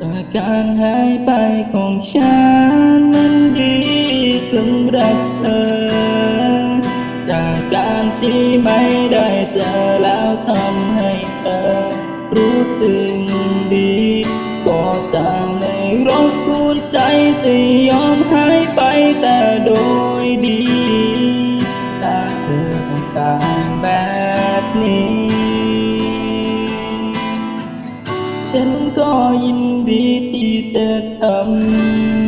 จากการหายไปของฉันมันดีสำหรับเธอ จากการที่ไม่ได้เจอแล้วทำให้เธอรู้สึกดี ก็จะไม่รบกวนใจจะยอมหายไปแต่โดยดีถ้าเธอต้องการแบบนี้ ฉันก็ยิน จะทำ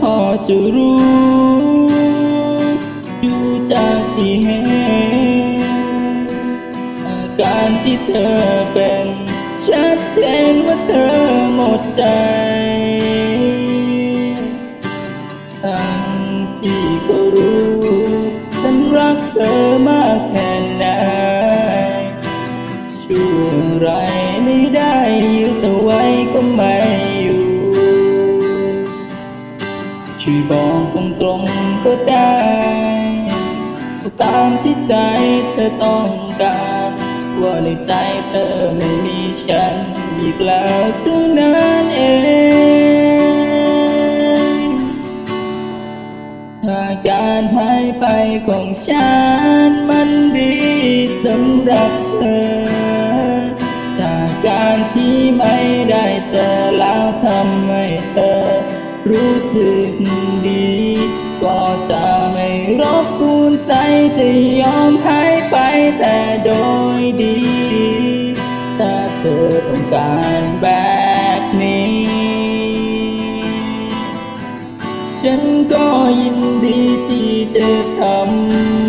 พอจะรู้ ที่เธอเป็น ชัดเจนว่าเธอหมดใจ ทั้งที่ก็รู้ ฉันรักเธอมากแค่ไหนช่วยอะไรไม่ได้ยืดเธอไว้ก็ไม่อยู่ช่วยบอกตรงๆก็ได้ ตามที่ใจเธอต้องการ ว่าในใจเธอไม่มีฉัน อีกแล้วเท่านั้นเองถ้าการหายไปของฉันมันดีสำหรับเธอถ้าการที่ไม่ได้เจอแล้วทำให้เธอรู้สึกดี ก็จะไม่รบกวนใจจะยอมหายไปแต่โดยดี ถ้าเธอต้องการแบบนี้ ฉันก็ยินดีที่จะทำ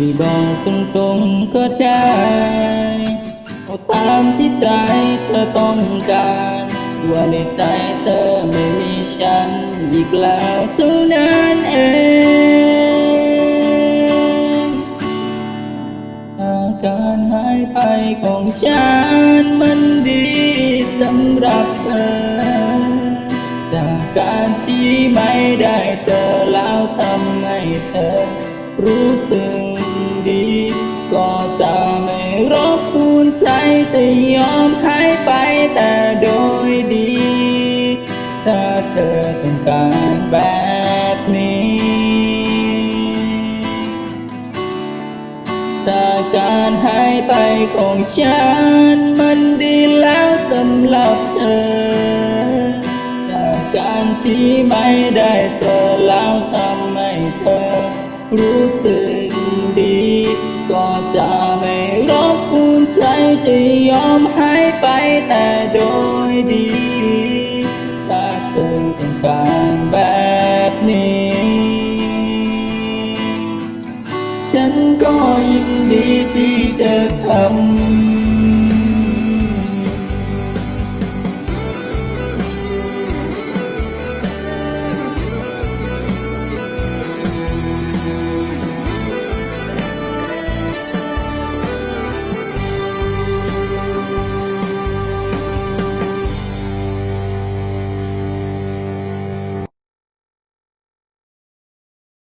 ช่วยบอกตรงๆก็ได้เอาตามที่ใจเธอต้องการว่าในใจเธอไม่มีฉันอีกแล้วเท่านั้นเองถ้าการหายไปของฉันมันดีสำหรับเธอจากการที่ไม่ได้เจอแล้วทำให้เธอรู้สึก ก็จะไม่รบกวนใจจะยอมหายไปแต่โดยดี ถ้าเธอต้องการแบบนี้ ถ้าการหายไปของฉันมันดีแล้วสำหรับเธอจากการที่ไม่ได้เจอแล้วทำให้เธอรู้สึก ก็จะไม่รบกวนใจจะยอมหายไปแต่โดยดีถ้าเธอต้องการแบบนี้ ฉันก็ยินดีที่จะทำ